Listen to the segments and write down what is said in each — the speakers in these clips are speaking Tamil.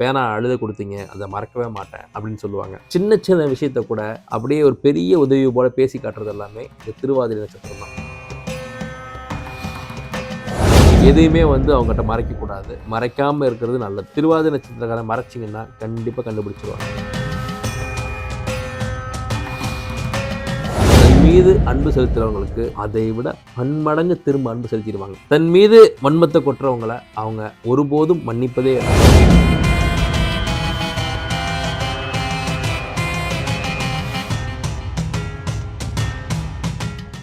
பேனா அழுத கொடுத்தீங்க அதை மறக்கவே மாட்டேன் அப்படின்னு சொல்லுவாங்க. சின்ன சின்ன விஷயத்த கூட அப்படியே ஒரு பெரிய உதவி போல பேசி காட்டுறது எல்லாமே இந்த திருவாதிரை நட்சத்திரம் தான். எதையுமே வந்து அவங்ககிட்ட மறைக்க கூடாது. மறைக்காம இருக்கிறது நல்லது. திருவாதிரை நட்சத்திரக்காரன் மறைச்சிங்கன்னா கண்டிப்பா கண்டுபிடிச்சிருவாங்க. தன் மீது அன்பு செலுத்துறவங்களுக்கு அதை விட பன்மடங்கு திரும்ப அன்பு செலுத்திடுவாங்க. தன் மீது வன்மத்தை கொட்டுறவங்களை அவங்க ஒருபோதும் மன்னிப்பதே இல்லை.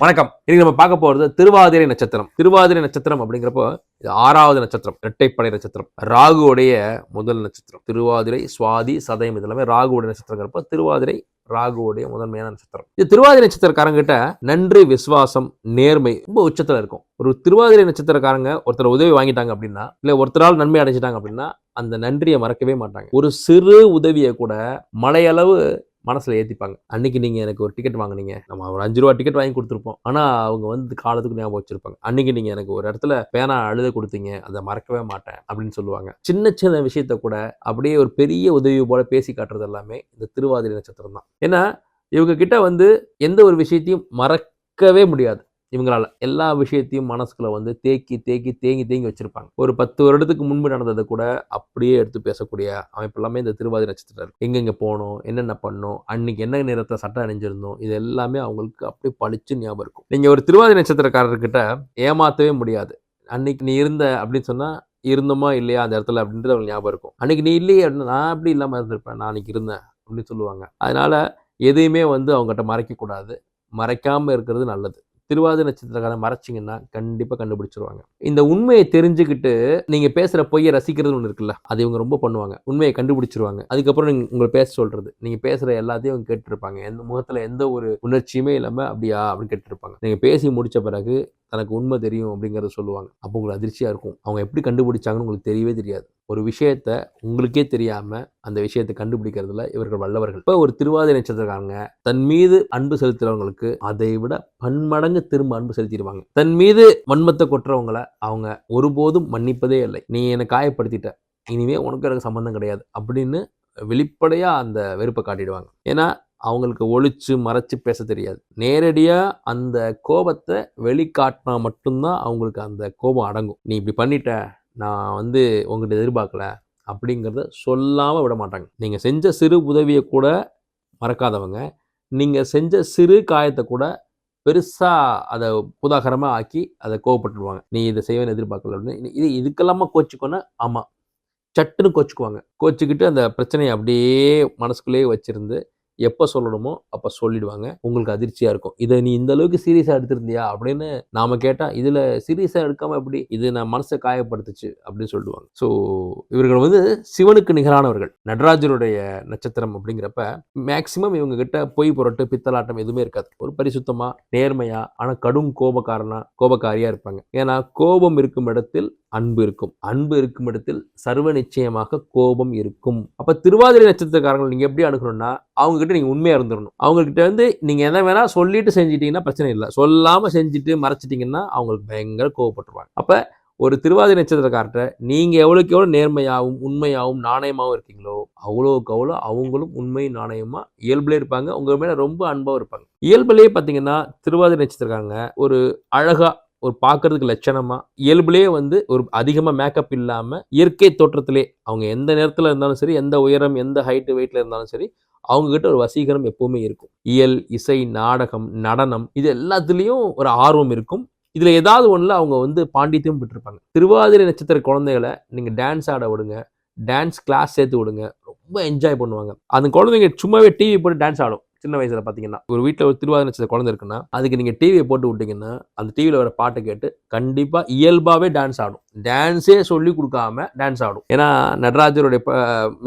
வணக்கம். இன்னைக்கு நம்ம பார்க்க போறது திருவாதிரை நட்சத்திரம். திருவாதிரை நட்சத்திரம் அப்படிங்கிறப்போ இது ஆறாவது நட்சத்திரம் இரட்டைப்படை நட்சத்திரம். ராகுவுடைய முதல் நட்சத்திரம். திருவாதிரை சுவாதி சதயம் இது எல்லாமே ராகுவுடைய நட்சத்திரங்கிறப்ப திருவாதிரை ராகுவுடைய முதன்மையான நட்சத்திரம். இது திருவாதிரை நட்சத்திரக்காரங்கிட்ட நன்றி விசுவாசம் நேர்மை ரொம்ப உச்சத்தில் இருக்கும். ஒரு திருவாதிரை நட்சத்திரக்காரங்க ஒருத்தர் உதவி வாங்கிட்டாங்க அப்படின்னா இல்லை ஒருத்தரால் நன்மை அடைஞ்சிட்டாங்க அப்படின்னா அந்த நன்றியை மறக்கவே மாட்டாங்க. ஒரு சிறு உதவியை கூட மலையளவு மனசில் ஏற்றிப்பாங்க அன்னைக்கு நீங்கள் எனக்கு ஒரு டிக்கெட் வாங்கினீங்க. நம்ம ஒரு அஞ்சு ரூபா டிக்கெட் வாங்கி கொடுத்துருப்போம். ஆனால் அவங்க வந்து காலத்துக்கு ஞாபகம் வச்சிருப்பாங்க. அன்னைக்கு நீங்கள் எனக்கு ஒரு இடத்துல பேனா அழுத கொடுத்தீங்க. அதை மறக்கவே மாட்டேன் அப்படின்னு சொல்லுவாங்க. சின்ன சின்ன விஷயத்த கூட அப்படியே ஒரு பெரிய உதவி போல பேசி காட்டுறது எல்லாமே இந்த திருவாதிரை நட்சத்திரம் தான் ஏன்னா இவங்க கிட்ட வந்து எந்த ஒரு விஷயத்தையும் மறக்கவே முடியாது. இவங்களால் எல்லா விஷயத்தையும் மனசுக்குள்ள வந்து தேக்கி தேக்கி தேங்கி தேங்கி வச்சிருப்பாங்க. ஒரு பத்து வருடத்துக்கு முன்பு நடந்ததை கூட அப்படியே எடுத்து பேசக்கூடிய அமைப்பு எல்லாமே இந்த திருவாதி நட்சத்திரம் எங்கெங்கே எங்கெங்க என்னென்ன பண்ணணும் அன்னைக்கு என்ன நிறத்தை சட்டை அணிஞ்சிருந்தோம் இது எல்லாமே அவங்களுக்கு அப்படியே பளிச்சு ஞாபகம் இருக்கும். நீங்க ஒரு திருவாதி நட்சத்திரக்காரர்கிட்ட ஏமாத்தவே முடியாது. அன்னைக்கு நீ இருந்த அப்படின்னு சொன்னா இருந்தோமா இல்லையா அந்த இடத்துல? அப்படின்றது அவங்களுக்கு ஞாபகம் இருக்கும். அன்னைக்கு நீ இல்லையே அப்படின்னா நான் அப்படி இல்லாமல் இருந்திருப்பேன். நான் அன்னைக்கு இருந்தேன். அப்படின்னு சொல்லுவாங்க. அதனால எதையுமே வந்து அவங்ககிட்ட மறைக்கக்கூடாது. மறைக்காமல் இருக்கிறது நல்லது. திருவாதிரை நட்சத்திரக்காரன் மறைச்சிங்கன்னா கண்டிப்பாக கண்டுபிடிச்சிருவாங்க. இந்த உண்மையை தெரிஞ்சுக்கிட்டு நீங்கள் பேசுகிற பொய்யை ரசிக்கிறது ஒன்று இருக்குல்ல அது இவங்க ரொம்ப பண்ணுவாங்க. உண்மையை கண்டுபிடிச்சிருவாங்க. அதுக்கப்புறம் நீங்கள் உங்களை பேச சொல்கிறது நீங்கள் பேசுகிற எல்லாத்தையும் அவங்க கேட்டுருப்பாங்க. எந்த முகத்தில் எந்த ஒரு உணர்ச்சியுமே இல்லாமல் அப்படியா? அப்படின்னு கேட்டுருப்பாங்க. நீங்கள் பேசி முடித்த பிறகு தனக்கு உண்மை தெரியும் அப்படிங்கிறத சொல்லுவாங்க. அப்போ உங்களுக்கு அதிர்ச்சியாக இருக்கும். அவங்க எப்படி கண்டுபிடிச்சாங்கன்னு உங்களுக்கு தெரியவே தெரியாது. ஒரு விஷயத்த உங்களுக்கே தெரியாமல் அந்த விஷயத்தை கண்டுபிடிக்கிறதுல இவர்கள் வல்லவர்கள். இப்போ ஒரு திருவாதிரை நட்சத்திரக்காரங்க தன் மீது அன்பு செலுத்துறவங்களுக்கு அதை விட பன்மடங்கு திரும்ப அன்பு செலுத்திடுவாங்க. தன் மீது வன்மத்தை கொட்டுறவங்களை அவங்க ஒருபோதும் மன்னிப்பதே இல்லை. நீ என்னை காயப்படுத்திட்ட. இனிமே உனக்கு எனக்கு சம்மந்தம் கிடையாது. அப்படின்னு வெளிப்படையாக அந்த வெறுப்பை காட்டிடுவாங்க. ஏன்னா அவங்களுக்கு ஒழிச்சு மறைச்சு பேச தெரியாது. நேரடியாக அந்த கோபத்தை வெளிக்காட்டினா மட்டும்தான் அவங்களுக்கு அந்த கோபம் அடங்கும். நீ இப்படி பண்ணிட்ட நான் வந்து உங்கள்கிட்ட எதிர்பார்க்கல அப்படிங்கிறத சொல்லாமல் விட மாட்டாங்க. நீங்கள் செஞ்ச சிறு உதவியை கூட மறக்காதவங்க. நீங்கள் செஞ்ச சிறு காயத்தை கூட பெருசாக அதை புதாகரமாக ஆக்கி அதை கோவப்பட்டுருவாங்க. நீ இதை செய்வேன்னு எதிர்பார்க்கல அப்படின்னு. இது இதுக்கெல்லாமா கோச்சிக்கோன்னா ஆமாம் சட்டுன்னு கோச்சிக்குவாங்க. கோச்சிக்கிட்டு அந்த பிரச்சனையை அப்படியே மனசுக்குள்ளேயே வச்சுருந்து எப்போ சொல்லணுமோ அப்போ சொல்லிடுவாங்க. உங்களுக்கு அதிர்ச்சியாக இருக்கும். இதை நீ இந்த அளவுக்கு சீரியஸாக எடுத்திருந்தியா? அப்படின்னு நாம கேட்டால் இதில் சீரியஸாக எடுக்காமல் எப்படி? இது நான் மனசை காயப்படுத்துச்சு அப்படின்னு சொல்லுவாங்க. ஸோ இவர்கள் வந்து சிவனுக்கு நிகரானவர்கள். நடராஜருடைய நட்சத்திரம் அப்படிங்கிறப்ப மேக்சிமம் இவங்க கிட்ட பொய் புரட்டு பித்தலாட்டம் எதுவுமே இருக்காது. ஒரு பரிசுத்தமாக நேர்மையாக ஆனால் கடும் கோபக்காரனா கோபக்காரியாக இருப்பாங்க. ஏன்னா கோபம் இருக்கும் இடத்தில் அன்பு இருக்கும். அன்பு இருக்கும் இடத்தில் சர்வ நிச்சயமாக கோபம் இருக்கும். அப்போ திருவாதிரை நட்சத்திரக்காரங்களை நீங்கள் எப்படி அணுகணும்னா அவங்க கிட்ட நீங்கள் உண்மையாக இருந்துடணும் அவங்ககிட்ட வந்து நீங்கள் என்ன வேணால் சொல்லிட்டு செஞ்சிட்டிங்கன்னா பிரச்சனை இல்லை. சொல்லாமல் செஞ்சுட்டு மறைச்சிட்டிங்கன்னா அவங்களுக்கு பயங்கர கோவப்பட்டுருவாங்க. அப்போ ஒரு திருவாதிரை நட்சத்திரக்கார்ட்ட நீங்கள் எவ்வளோக்கு எவ்வளோ நேர்மையாகவும் உண்மையாகவும் நாணயமாகவும் இருக்கீங்களோ அவ்வளோக்கு அவ்வளோ அவங்களும் உண்மை நாணயமாக இயல்பிலே இருப்பாங்க. உங்கள் மேலே ரொம்ப அன்பாகவும் இருப்பாங்க. இயல்புலேயே பார்த்தீங்கன்னா திருவாதிரை நட்சத்திரக்காரங்க ஒரு அழகாக ஒரு பார்க்கறதுக்கு லட்சணமாக இயல்புலேயே வந்து ஒரு அதிகமாக மேக்கப் இல்லாமல் இயற்கை தோற்றத்திலே அவங்க எந்த நேரத்தில் இருந்தாலும் சரி எந்த உயரம் எந்த ஹைட்டு வெயிட்ல இருந்தாலும் சரி அவங்ககிட்ட ஒரு வசீகரம் எப்போவுமே இருக்கும். இயல் இசை நாடகம் நடனம் இது எல்லாத்துலேயும் ஒரு ஆர்வம் இருக்கும். இதில் ஏதாவது ஒன்றில் அவங்க வந்து பாண்டித்தியம் பெற்றிருப்பாங்க. திருவாதிரை நட்சத்திர குழந்தைகளை நீங்கள் டான்ஸ் ஆட விடுங்க டான்ஸ் கிளாஸ் சேர்த்து விடுங்க ரொம்ப என்ஜாய் பண்ணுவாங்க. அந்த குழந்தைங்க சும்மாவே டிவி போட்டு டான்ஸ் ஆடும். சின்ன வயசுல பாத்தீங்கன்னா ஒரு வீட்டில் ஒரு திருவாதிரை நட்சத்திர குழந்தை இருக்குன்னா அதுக்கு நீங்க டிவியை போட்டு விட்டீங்கன்னா அந்த டிவியில் வர பாட்டை கேட்டு கண்டிப்பா இயல்பாவே டான்ஸ் ஆடும். டான்ஸே சொல்லி கொடுக்காம டான்ஸ் ஆடும். ஏன்னா நடராஜருடைய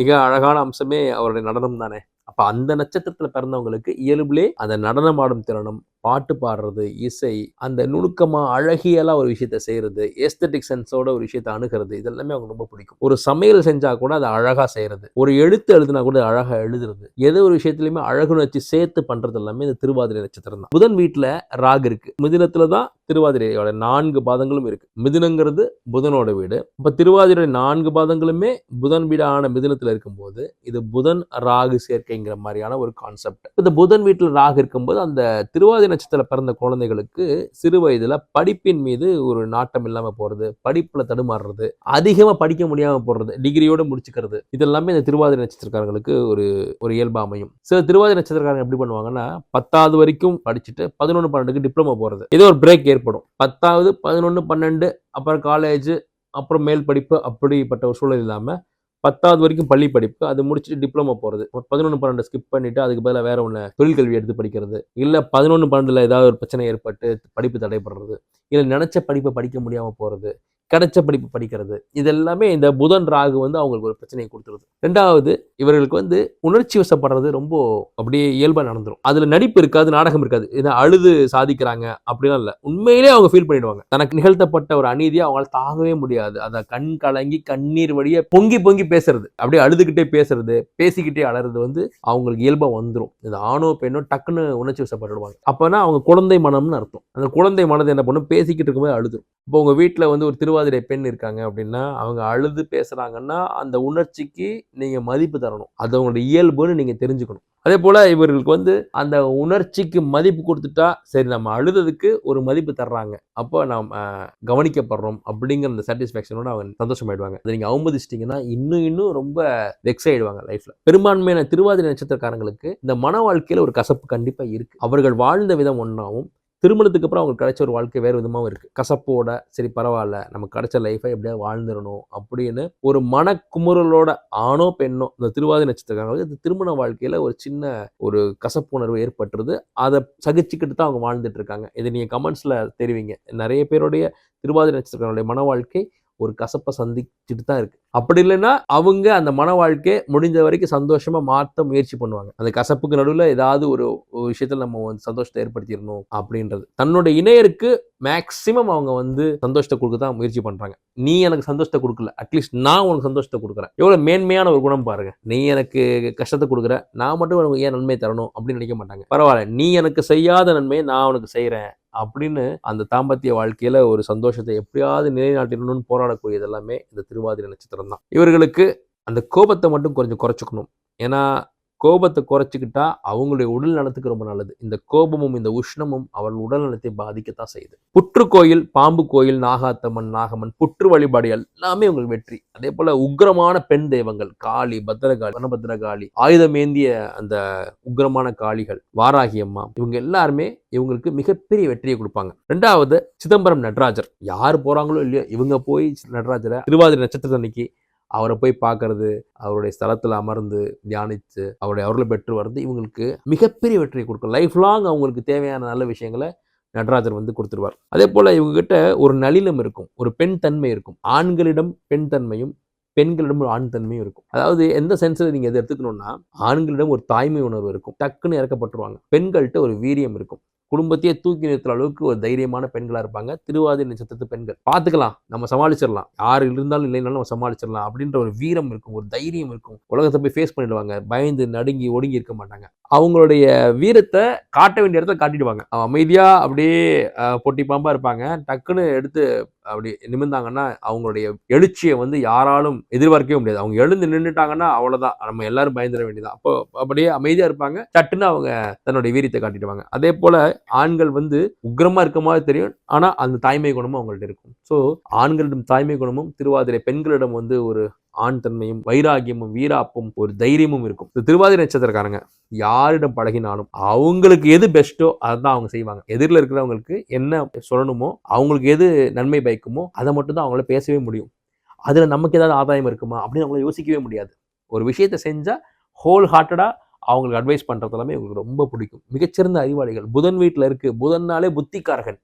மிக அழகான அம்சமே அவருடைய நடனம் தானே அப்ப அந்த நட்சத்திரத்துல பிறந்தவங்களுக்கு இயல்புலே அந்த நடனம் ஆடும் திறனும் பாட்டு பாடுறது இசை அந்த நுணுக்கமாக அழகியலாக ஒரு விஷயத்த செய்கிறது எஸ்தட்டிக் சென்ஸோட ஒரு விஷயத்த அணுகிறது இதெல்லாமே அவங்க ரொம்ப பிடிக்கும். ஒரு சமையல் செஞ்சால் கூட அதை அழகாக செய்கிறது ஒரு எழுத்து எழுதுனா கூட அழகாக எழுதுறது எது ஒரு விஷயத்துலையுமே அழகுணர்ச்சி சேர்த்து பண்ணுறது எல்லாமே இந்த திருவாதிரை நட்சத்திரம் தான். புதன் வீட்டில் ராகு இருக்குது மிதினத்தில் தான் திருவாதிரையோட நான்கு பாதங்களும் இருக்குது மிதுனங்கிறது புதனோட வீடு. இப்போ திருவாதிரை நான்கு பாதங்களுமே புதன் வீடான மிதுனத்துல இருக்கும்போது இது புதன் ராகு சேர்க்கைங்கிற மாதிரியான ஒரு கான்செப்ட் இந்த புதன் வீட்டில் ராகு இருக்கும்போது அந்த திருவாதிரை நட்சத்திரத்தில் பிறந்த குழந்தைகளுக்கு சிறு வயதில் படிப்பின் மீது ஒரு நாட்டம் இல்லாமல் போகிறது படிப்பில் தடுமாறுறது அதிகமாக படிக்க முடியாமல் போடுறது டிகிரியோடு முடிச்சுக்கிறது இதெல்லாமே இந்த திருவாதிரை நட்சத்திரக்காரங்களுக்கு ஒரு ஒரு இயல்பாக அமையும். சில திருவாதிரை நட்சத்திரக்காரங்க எப்படி பண்ணுவாங்கன்னா பத்தாவது வரைக்கும் படிச்சுட்டு பதினொன்று பன்னெண்டுக்கு டிப்ளமோ போகிறது ஏதோ ஒரு பிரேக் ஏற்படும். பத்தாவது பதினொன்று பன்னெண்டு அப்புறம் காலேஜ் அப்புறம் மேல் படிப்பு அப்படிப்பட்ட ஒரு சூழல் இல்லாமல் பத்தாவது வரைக்கும் பள்ளி படிப்பு அது முடிச்சுட்டு டிப்ளமோ போகிறது பதினொன்று பன்னெண்டு ஸ்கிப் பண்ணிட்டு அதுக்கு பதிலாக வேறு ஒன்று தொழில்கல்வி எடுத்து படிக்கிறது. இல்லை பதினொன்று பன்னெண்டில் ஏதாவது ஒரு பிரச்சனை ஏற்பட்டு படிப்பு தடைபடுறது. இல்லை நினச்ச படிப்பை படிக்க முடியாமல் போகிறது கிடைச்ச படிப்பு படிக்கிறது. இது எல்லாமே இந்த புதன் ராகு வந்து அவங்களுக்கு ஒரு பிரச்சனையை கொடுத்துருது. ரெண்டாவது இவர்களுக்கு வந்து உணர்ச்சி வசப்படுறது ரொம்ப அப்படியே இயல்பாக நடந்துரும். அதில் நடிப்பு இருக்காது நாடகம் இருக்காது. இதை அழுது சாதிக்கிறாங்க அப்படிலாம் இல்லை. உண்மையிலே அவங்க ஃபீல் பண்ணிடுவாங்க. தனக்கு நிகழ்த்தப்பட்ட ஒரு அநீதியை அவங்களால தாங்கவே முடியாது. அதை கண் கலங்கி கண்ணீர் வழியே பொங்கி பொங்கி பேசுறது. அப்படியே அழுதுகிட்டே பேசுறது பேசிக்கிட்டே அலறது வந்து அவங்களுக்கு இயல்பாக வந்துடும் இது ஆணோ பெண்ணோ டக்குன்னு உணர்ச்சி வசப்பட்டுடுவாங்க அப்போனா அவங்க குழந்தை மனம்னு அர்த்தம். அந்த குழந்தை மனது என்ன பண்ணும்? பேசிக்கிட்டு இருக்கும்போது அழுதும் இப்போ உங்கள் வீட்டில் வந்து ஒரு திருவாதிரை பெண் இருக்காங்க அப்படின்னா அவங்க அழுது பேசுகிறாங்கன்னா அந்த உணர்ச்சிக்கு நீங்கள் மதிப்பு தரணும். அது அவங்களோட இயல்புன்னு நீங்கள் தெரிஞ்சுக்கணும். அதே போல் இவர்களுக்கு வந்து அந்த உணர்ச்சிக்கு மதிப்பு கொடுத்துட்டா சரி நம்ம அழுததுக்கு ஒரு மதிப்பு தர்றாங்க. அப்போ நாம் கவனிக்கப்படுறோம் அப்படிங்கிற அந்த சாட்டிஸ்ஃபேக்ஷனோட அவங்க சந்தோஷமாயிடுவாங்க. அதை நீங்கள் அவமதிச்சிட்டிங்கன்னா இன்னும் இன்னும் ரொம்ப வெக்ஸ் ஆயிடுவாங்க லைஃப்பில் பெரும்பான்மையான திருவாதிரை நட்சத்திரக்காரங்களுக்கு இந்த மன வாழ்க்கையில் ஒரு கசப்பு கண்டிப்பாக இருக்கு. அவர்கள் வாழ்ந்த விதம் ஒன்றாவும் திருமணத்துக்கு அப்புறம் அவங்களுக்கு கிடைச்ச ஒரு வாழ்க்கை வேறு விதமாகவும் இருக்குது கசப்போட சரி பரவாயில்ல நமக்கு கிடைச்ச லைஃபை எப்படியா வாழ்ந்துடணும் அப்படின்னு ஒரு மனக்குமுறலோட ஆணோ பெண்ணோ இந்த திருவாதி நட்சத்திரக்காரங்களுக்கு இந்த திருமண வாழ்க்கையில் ஒரு சின்ன ஒரு கசப்பு உணர்வு ஏற்பட்டுருது. அதை சகிச்சுக்கிட்டு தான் அவங்க வாழ்ந்துட்டு இருக்காங்க. இதை நீங்கள் கமெண்ட்ஸில் தெரிவிங்க. நிறைய பேருடைய திருவாதி நட்சத்திரக்காரங்களுடைய மன வாழ்க்கை ஒரு கசப்பை சந்திச்சுட்டு தான் இருக்கு. அப்படி இல்லைன்னா அவங்க அந்த மன வாழ்க்கையை முடிஞ்ச வரைக்கும் சந்தோஷமா மாற்ற முயற்சி பண்ணுவாங்க. அந்த கசப்புக்கு நடுவில் ஏதாவது ஒரு விஷயத்தில் நம்ம வந்து சந்தோஷத்தை ஏற்படுத்திடணும் அப்படின்றது. தன்னோட இணையருக்கு மேக்சிமம் அவங்க வந்து சந்தோஷத்தை கொடுக்க தான் முயற்சி பண்றாங்க. நீ எனக்கு சந்தோஷத்தை கொடுக்கல. அட்லீஸ்ட் நான் உனக்கு சந்தோஷத்தை கொடுக்குறேன். எவ்வளவு மேன்மையான ஒரு குணம் பாருங்க. நீ எனக்கு கஷ்டத்தை கொடுக்குற. நான் மட்டும் உனக்கு ஏன் நன்மை தரணும் அப்படின்னு நினைக்க மாட்டாங்க. பரவாயில்ல. நீ எனக்கு செய்யாத நன்மையை நான் உனக்கு செய்கிறேன் அப்படின்னு அந்த தாம்பத்திய வாழ்க்கையில் ஒரு சந்தோஷத்தை எப்படியாவது நிலைநாட்டிடணும்னு போராடக்கூடியது எல்லாமே இந்த திருவாதிரை நட்சத்திரம் தான் இவர்களுக்கு அந்த கோபத்தை மட்டும் கொஞ்சம் குறைச்சிக்கணும். ஏன்னா கோபத்தை குறைச்சிக்கிட்டா அவங்களுடைய உடல் நலத்துக்கு ரொம்ப நல்லது. இந்த கோபமும் இந்த உஷ்ணமும் அவள் உடல் நலத்தை பாதிக்கத்தான் செய்யுது. புற்று கோயில் பாம்பு கோயில் நாகாத்தம்மன் நாகம்மன் புற்று வழிபாடு எல்லாமே உங்களுக்கு வெற்றி. அதே போல உக்கிரமான பெண் தெய்வங்கள் காளி பத்திரகாளி வனபத்திரகாளி ஆயுதமேந்திய அந்த உக்கிரமான காளிகள் வாராகி அம்மா இவங்க எல்லாருமே இவங்களுக்கு மிகப்பெரிய வெற்றியை கொடுப்பாங்க. ரெண்டாவது சிதம்பரம் நடராஜர். யார் போறாங்களோ இல்லையோ இவங்க போய் நடராஜரை திருவாதிரை நட்சத்திர அன்னைக்கு அவரை போய் பார்க்கறது அவருடைய ஸ்தலத்தில் அமர்ந்து தியானித்து அவருடைய அருளை பெற்று வர்றது இவங்களுக்கு மிகப்பெரிய வெற்றியை கொடுக்கும். லைஃப் லாங் அவங்களுக்கு தேவையான நல்ல விஷயங்களை நடராஜர் வந்து கொடுத்துருவார். அதே போல் இவங்ககிட்ட ஒரு நளினம் இருக்கும் ஒரு பெண் தன்மை இருக்கும். ஆண்களிடம் பெண் தன்மையும் பெண்களிடம் ஒரு ஆண் தன்மையும் இருக்கும். அதாவது எந்த சென்ஸில் நீங்கள் எதை எடுத்துக்கணும்னா ஆண்களிடம் ஒரு தாய்மை உணர்வு இருக்கும். டக்குன்னு இறக்கப்பட்டுருவாங்க. பெண்கள்கிட்ட ஒரு வீரியம் இருக்கும். குடும்பத்தையே தூக்கி நிறுத்துற அளவுக்கு ஒரு தைரியமான பெண்களாக இருப்பாங்க. திருவாதிரை நட்சத்திரத்து பெண்கள். பார்த்துக்கலாம். நம்ம சமாளிச்சிடலாம். யார் இருந்தாலும் இல்லைனாலும் நம்ம சமாளிச்சிடலாம் அப்படின்ற ஒரு வீரம் இருக்கும். ஒரு தைரியம் இருக்கும். உலகத்தை போய் ஃபேஸ் பண்ணிடுவாங்க. பயந்து நடுங்கி ஒடுங்கி இருக்க மாட்டாங்க. அவங்களுடைய வீரத்தை காட்ட வேண்டிய இடத்த காட்டிடுவாங்க. அவன் அப்படியே பொட்டி பாம்பாக இருப்பாங்க. டக்குன்னு எடுத்து அப்படி நிமிர்ந்தாங்கன்னா அவங்களுடைய எழுச்சியை வந்து யாராலும் எதிர்பார்க்கவே முடியாது. அவங்க எழுந்து நின்றுட்டாங்கன்னா அவ்வளோதான் நம்ம எல்லாரும் பயந்துட வேண்டியதான் அப்போ அப்படியே அமைதியாக இருப்பாங்க. சட்டுன்னு அவங்க தன்னுடைய வீரியத்தை காட்டிடுவாங்க. அதே போல ஆண்கள் வந்து உக்ரமாக இருக்க மாதிரி தெரியும். ஆனால் அந்த தாய்மை குணமும் அவங்கள்ட்ட இருக்கும். ஸோ ஆண்களிடம் தாய்மை குணமும் திருவாதிரை பெண்களிடம் வந்து ஒரு ஆண் தன்மையும் வைராகியமும் வீராப்பும் ஒரு தைரியமும் இருக்கும். இந்த திருவாதிரை நட்சத்திரக்காரங்க யாரிடம் பழகினாலும் அவங்களுக்கு எது பெஸ்ட்டோ அதான் அவங்க செய்வாங்க. எதிரில் இருக்கிறவங்களுக்கு என்ன சொல்லணுமோ அவங்களுக்கு எது நன்மை பயக்குமோ அதை மட்டும் தான் அவங்கள பேசவே முடியும். அதில் நமக்கு ஏதாவது ஆதாயம் இருக்குமா அப்படின்னு அவங்கள யோசிக்கவே முடியாது. ஒரு விஷயத்தை செஞ்சால் ஹோல் ஹார்ட்டடாக அவங்களுக்கு அட்வைஸ் பண்ணுறது எல்லாமே இவங்களுக்கு ரொம்ப பிடிக்கும். மிகச்சிறந்த அறிவாளிகள். புதன் வீட்டில் இருக்குது புதன்னாலே புத்திக்காரகன்.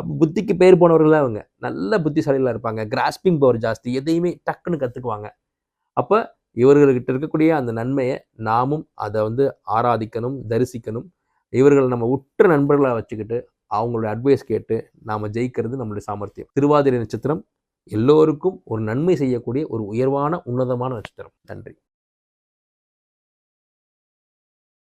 அப்போ புத்திக்கு பேர் போனவர்கள் தான் அவங்க நல்ல புத்திசாலிகளாக இருப்பாங்க. கிராஸ்பிங் பவர் ஜாஸ்தி. எதையுமே டக்குன்னு கற்றுக்குவாங்க அப்போ இவர்கள்கிட்ட இருக்கக்கூடிய அந்த நன்மையை நாமும் அதை வந்து ஆராதிக்கணும் தரிசிக்கணும். இவர்கள் நம்ம உற்ற நண்பர்களாக வச்சுக்கிட்டு அவங்களுடைய அட்வைஸ் கேட்டு நாம் ஜெயிக்கிறது நம்மளுடைய சாமர்த்தியம். திருவாதிரை நட்சத்திரம் எல்லோருக்கும் ஒரு நன்மை செய்யக்கூடிய ஒரு உயர்வான உன்னதமான நட்சத்திரம். நன்றி.